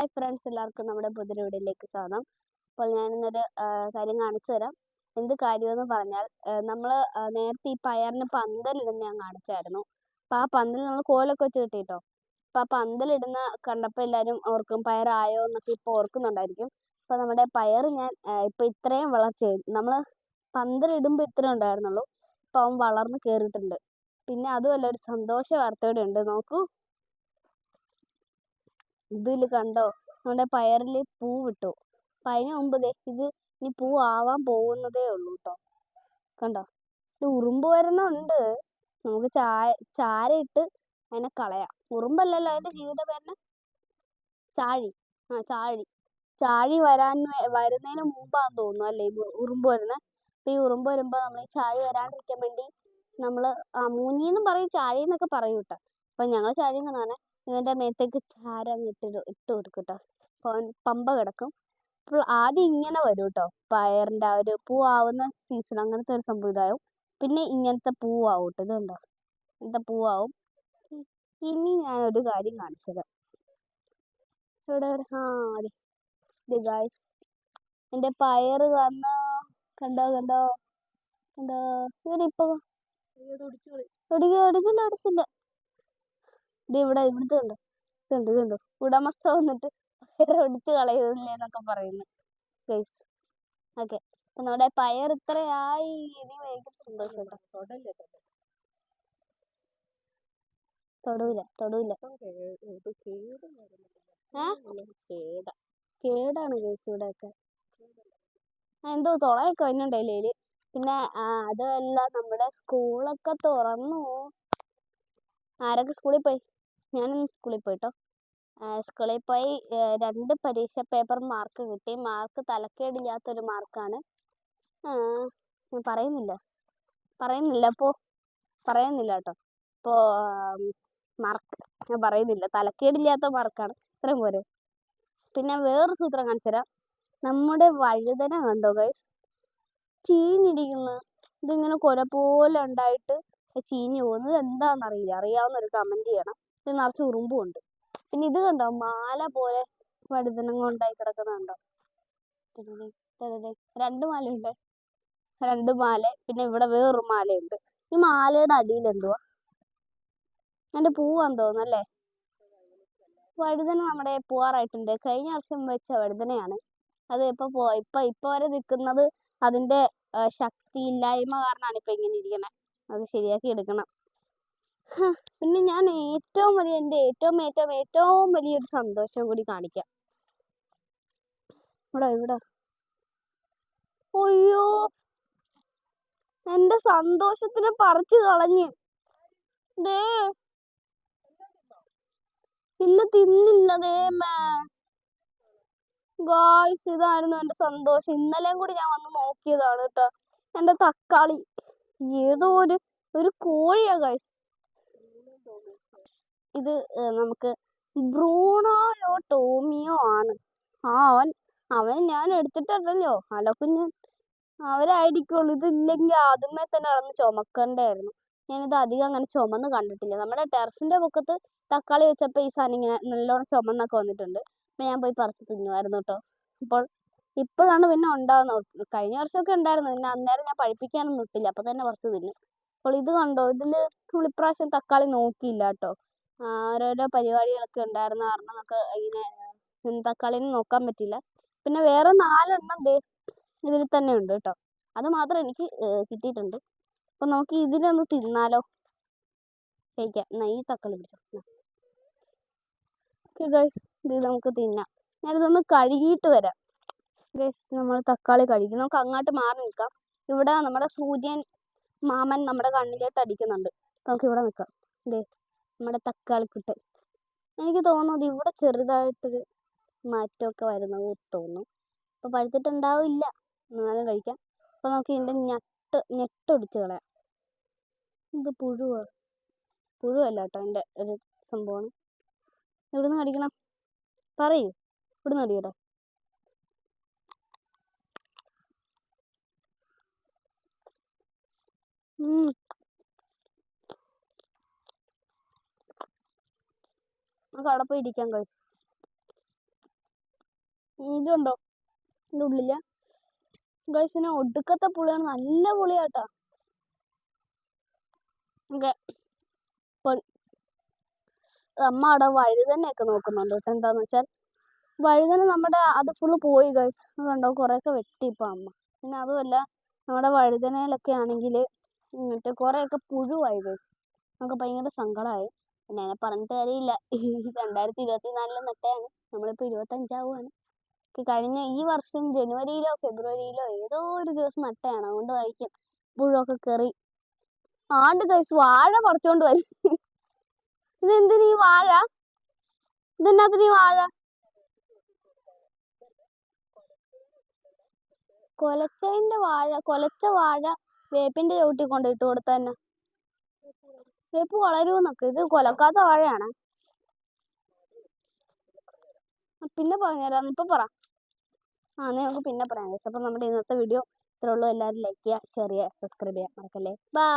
Hi friends എല്ലാവർക്കും നമ്മുടെ പുതിയ വീഡിയോയിലേക്ക് സ്വാഗതം. അപ്പോൾ ഞാനിന്നൊരു കാര്യം കാണിച്ചു തരാം. എന്ത് കാര്യമെന്ന് പറഞ്ഞാൽ നമ്മൾ നേരത്തെ ഈ പയറിന് പന്തലിടുന്ന ഞാൻ കാണിച്ചായിരുന്നു. അപ്പം ആ പന്തൽ നമ്മൾ കോലൊക്കെ വെച്ച് കിട്ടിയിട്ടോ അപ്പം ആ പന്തലിടുന്ന കണ്ടപ്പോൾ എല്ലാവരും ഓർക്കും പയറായോ? എന്നൊക്കെ ഇപ്പോൾ ഓർക്കുന്നുണ്ടായിരിക്കും. അപ്പം നമ്മുടെ പയർ ഞാൻ ഇപ്പോൾ ഇത്രയും വളർച്ച നമ്മൾ പന്തലിടുമ്പോൾ ഇത്രയും ഉണ്ടായിരുന്നുള്ളൂ. ഇപ്പം അവൻ വളർന്ന് കയറിയിട്ടുണ്ട് പിന്നെ അതുമല്ല ഒരു സന്തോഷ വാർത്തയോടെ ഉണ്ട്. നോക്കൂ. ഇതിൽ കണ്ടോ? നമ്മുടെ പയറിൽ പൂ വിട്ടു. അപ്പം അതിന് മുമ്പ് ദേ ഇത് ഇനി പൂ ആവാൻ പോകുന്നതേ ഉള്ളൂ കേട്ടോ കണ്ടോ? ഇത് ഉറുമ്പ് വരുന്നുണ്ട്. നമുക്ക് ചായ ചാരയിട്ട് അതിനെ കളയാം. ഉറുമ്പല്ലല്ലോ അതിന്റെ ജീവിത പേരിന്? ചാഴി. ആ ചാഴി. ചാഴി വരാൻ വരുന്നതിന് മുമ്പാന്ന് തോന്നുന്നു അല്ലേ ഉറുമ്പ് വരുന്നത് അപ്പം ഈ ഉറുമ്പ് വരുമ്പോൾ നമ്മൾ ചാഴി വരാണ്ടിരിക്കാൻ വേണ്ടി നമ്മൾ ആ മൂഞ്ഞിന്നും പറയും ചാഴി എന്നൊക്കെ പറയും കേട്ടോ അപ്പം ഞങ്ങൾ ചാഴി എന്നാണ് ഇവന്റെ മേത്തേക്ക് ചാരം ഇട്ട് ഇട്ട് കൊടുക്കും കേട്ടോ അപ്പോൾ പമ്പ കിടക്കും. അപ്പോൾ ആദ്യം ഇങ്ങനെ വരും കേട്ടോ പയറിന്റെ ആ ഒരു പൂവാവുന്ന സീസൺ അങ്ങനത്തെ ഒരു സംഭവം ഇതാവും. പിന്നെ ഇങ്ങനത്തെ പൂവാവും കേട്ടോ ഇതുണ്ടോ? കണ്ടോ ഇങ്ങനത്തെ പൂവാവും. ഇനി ഞാനൊരു കാര്യം കാണിച്ചത്. ഇവിടെ ആ അതെ. ഇത് ഗായ്സ് എന്റെ പയർ വന്ന കണ്ടോ കണ്ടോ? കണ്ടോ? ഇവിടെ ഇപ്പോൾ ഒടിക്കില്ല ഒടിക്കില്ല ഇത് ഇവിടെ ഇവിടുത്തെ ഉണ്ട് ഇതുണ്ട് ഇതുണ്ട്. ഉടമസ്ഥ വന്നിട്ട് പയർ ഒടിച്ച് കളയുന്നില്ലേ എന്നൊക്കെ പറയുന്നു. ഗൈസ് ഓക്കെ അപ്പം നമ്മുടെ പയർ ഇത്രയായി. ഇനി ഭയങ്കര സന്തോഷം തൊടൂല തൊടൂല. കേട കേടാണ് ഗൈസ് ഇവിടെയൊക്കെ. ഒക്കെ എന്തോ തുളയൊക്കെ വരുന്നുണ്ടല്ലേ ഇതിൽ? പിന്നെ അതല്ല അതുമല്ല നമ്മുടെ സ്കൂളൊക്കെ തുറന്നു. ആരൊക്കെ സ്കൂളിൽ പോയി? ഞാനും സ്കൂളിൽ പോയിട്ടോ. സ്കൂളിൽ പോയി രണ്ട് പരീക്ഷ പേപ്പർ മാർക്ക് കിട്ടി. മാർക്ക് തലക്കേടില്ലാത്തൊരു മാർക്കാണ് ഞാൻ പറയുന്നില്ല. പറയുന്നില്ല അപ്പോൾ പറയുന്നില്ല കേട്ടോ. അപ്പോൾ മാർക്ക് ഞാൻ പറയുന്നില്ല. തലക്കേടില്ലാത്ത മാർക്കാണ് ഇത്രയും പോരെ. പിന്നെ വേറൊരു സൂത്രം കാണിച്ചു തരാം. നമ്മുടെ വഴുതന കണ്ടോ ഗൈസ് ചീഞ്ഞിരിക്കുന്നു. ഇതിങ്ങനെ കൊല പോലെ ഉണ്ടായിട്ട് ചീഞ്ഞു പോകുന്നത് എന്താണെന്നറിയില്ല. അറിയാവുന്നൊരു കമന്റ് ചെയ്യണം. ഇത് നിറച്ച് ഉറുമ്പും ഉണ്ട് പിന്നെ ഇത് കണ്ടോ? മാല പോലെ വഴുതനങ്ങ ഉണ്ടായി കിടക്കുന്നത് കണ്ടോ? രണ്ട് മാല മാലയുണ്ട്. രണ്ട് മാല പിന്നെ ഇവിടെ വേറൊരു മാലയുണ്ട്. ഈ മാലയുടെ അടിയിൽ എന്തുവാ? എന്റെ പൂവാന്ന് തോന്നുന്നു അല്ലേ? വഴുതന നമ്മുടെ പൂവാറായിട്ടുണ്ട്. കഴിഞ്ഞ വർഷം വെച്ച വഴുതനയാണ്. അത് ഇപ്പൊ പോ ഇപ്പൊ ഇപ്പൊ വരെ നിൽക്കുന്നത് അതിന്റെ ആ, ശക്തിയില്ലായ്മ കാരണമാണ് ഇപ്പൊ ഇങ്ങനെ ഇരിക്കുന്നത്. അത് ശരിയാക്കി എടുക്കണം. പിന്നെ ഞാൻ ഏറ്റവും വലിയ എന്റെ ഏറ്റവും ഏറ്റവും ഏറ്റവും വലിയൊരു സന്തോഷം കൂടി കാണിക്കാം. ഇവിടെ ഇവിടെ അയ്യോ! എന്റെ സന്തോഷത്തിന് പറിച്ചു കളഞ്ഞ്. ദേ. ഇല്ല തിന്നില്ല ദേ ഗായ്സ് ഇതായിരുന്നു എന്റെ സന്തോഷം. ഇന്നലെയും കൂടി ഞാൻ വന്ന് നോക്കിയതാണ് കേട്ടോ. എന്റെ തക്കാളി. ഏതോ ഒരു ഒരു കോഴിയാ ഗായ്സ്. ഇത് നമുക്ക് ബ്രൂണോയോ ടോമിയോ ആണ്. ആ അവൻ അവൻ ഞാൻ എടുത്തിട്ടുണ്ടല്ലോ അലക്കുഞ്ഞ് അവരായിരിക്കുള്ളൂ ഇതില്ലെങ്കിൽ ആദ്യമേ തന്നെ അളന്ന് ചുമക്കണ്ടായിരുന്നു ഞാനിത് അധികം അങ്ങനെ ചുമന്ന് കണ്ടിട്ടില്ല. നമ്മുടെ ടെറസിന്റെ പൊക്കത്ത് തക്കാളി വെച്ചപ്പോൾ ഈ സാധനം ഇങ്ങനെ നല്ലോണം ചുമന്നൊക്കെ വന്നിട്ടുണ്ട്. അപ്പം ഞാൻ പോയി പറിച്ച് തിന്നുമായിരുന്നു കേട്ടോ. അപ്പോൾ ഇപ്പോഴാണ് പിന്നെ ഉണ്ടാകുന്നത് കഴിഞ്ഞ വർഷമൊക്കെ ഉണ്ടായിരുന്നു. പിന്നെ അന്നേരം ഞാൻ പഴിപ്പിക്കാനൊന്നും ഇട്ടില്ല. അപ്പം തന്നെ പറിച്ച് തിന്നു. അപ്പോൾ ഇത് കണ്ടോ? ഇതിൽ നമ്മൾ ഇപ്രാവശ്യം തക്കാളി നോക്കിയില്ല കേട്ടോ. ഓരോരോ പരിപാടികളൊക്കെ ഉണ്ടായിരുന്നു. കാരണം നമുക്ക് ഇങ്ങനെ തക്കാളിനെ നോക്കാൻ പറ്റില്ല. പിന്നെ വേറെ നാലെണ്ണം ദേ ഇതിൽ തന്നെ ഉണ്ട് കേട്ടോ. അത് മാത്രം എനിക്ക് കിട്ടിയിട്ടുണ്ട്. അപ്പോൾ നമുക്ക് ഇതിനൊന്ന് തിന്നാലോ? കഴിക്കാം. എന്നാ ഈ തക്കാളി പിടിച്ചോ. ഓക്കെ ഗൈസ് ഇത് നമുക്ക് തിന്നാം. ഞാനിതൊന്ന് കഴുകിയിട്ട് വരാം. ഗൈസ് നമ്മൾ തക്കാളി കഴുകി. നമുക്ക് അങ്ങോട്ട് മാറി നിൽക്കാം. ഇവിടെ നമ്മുടെ സൂര്യൻ മാമൻ നമ്മുടെ കണ്ണിലോട്ട് അടിക്കുന്നുണ്ട്. നമുക്ക് ഇവിടെ നിൽക്കാം. ദേ. നമ്മുടെ തക്കാളിക്കുട്ട് എനിക്ക് തോന്നുന്നത് ഇവിടെ ചെറുതായിട്ടൊരു മാറ്റമൊക്കെ വരുന്നത് തോന്നുന്നു. അപ്പോൾ പഴുത്തിട്ടുണ്ടാവില്ല. എന്നാലും കഴിക്കാം. അപ്പോൾ നമുക്ക് ഇതിന്റെ ഞെട്ട് ഞെട്ടൊടിച്ച് കളയാം. ഇത് പുഴുവാ. പുഴുവല്ല കേട്ടോ എന്റെ ഒരു സംഭവമാണ് എവിടുന്ന് കടിക്കണം. പറയൂ. ഇവിടുന്ന് കടിക്കട്ടെ ഉം. നമുക്ക് അവിടെ പോയി ഇരിക്കാം കഴിച്ചു ഇതുണ്ടോ ഇതിന്റെ ഉള്ളിൽ ഗൈസ് ഇതിന് ഒടുക്കത്തെ പുളിയാണ്. നല്ല പുളിയാട്ടാ. ഓക്കെ അമ്മ അവിടെ വഴുതനയൊക്കെ നോക്കുന്നുണ്ട് കേട്ടോ. എന്താന്ന് വെച്ചാൽ വഴുതന നമ്മുടെ അത് ഫുള്ള് പോയി ഗൈസ് അതുണ്ടോ കുറേയൊക്കെ വെട്ടി ഇപ്പം അമ്മ. പിന്നെ അതുമല്ല നമ്മുടെ വഴുതനയിലൊക്കെ ആണെങ്കിൽ മറ്റേ കുറേയൊക്കെ പുഴുവായി ഗൈസ് നമുക്ക് ഭയങ്കര സങ്കടമായി. അതിനെ പറഞ്ഞിട്ട് കാര്യമില്ല. രണ്ടായിരത്തി ഇരുപത്തി നാലിൽ നട്ടതാണ് നമ്മളിപ്പോൾ ഇരുപത്തഞ്ചാവുകയാണ് കഴിഞ്ഞ ഈ വർഷം ജനുവരിയിലോ ഫെബ്രുവരിയിലോ ഏതോ ഒരു ദിവസം നട്ടതാണ് അതുകൊണ്ടായിരിക്കും പുഴുവൊക്കെ കയറി ആണ്ട് കഴിച്ച് വാഴ പറിച്ചോണ്ട് വരും. ഈ വാഴ? ഇതെന്നാത്തിനീ വാഴ? കൊലച്ചതിന്റെ വാഴ. കൊലച്ച വാഴ വേപ്പിന്റെ ചവിട്ടി കൊണ്ട് ഇട്ട് കൊടുത്താൽ തന്നെ വേപ്പ് വളരുമെന്നൊക്കെ ഇത് കൊലക്കാത്ത വാഴയാണ് പിന്നെ പറഞ്ഞുതരാം. ഇപ്പൊ പറ. ആ എന്നാ നമുക്ക് പിന്നെ പറയാം. അപ്പം നമ്മുടെ ഇന്നത്തെ വീഡിയോ ഇത്രേ ഉള്ളൂ. എല്ലാവരും ലൈക്ക് ചെയ്യുക ഷെയർ ചെയ്യുക സബ്സ്ക്രൈബ് ചെയ്യുക. മറക്കല്ലേ? ബൈ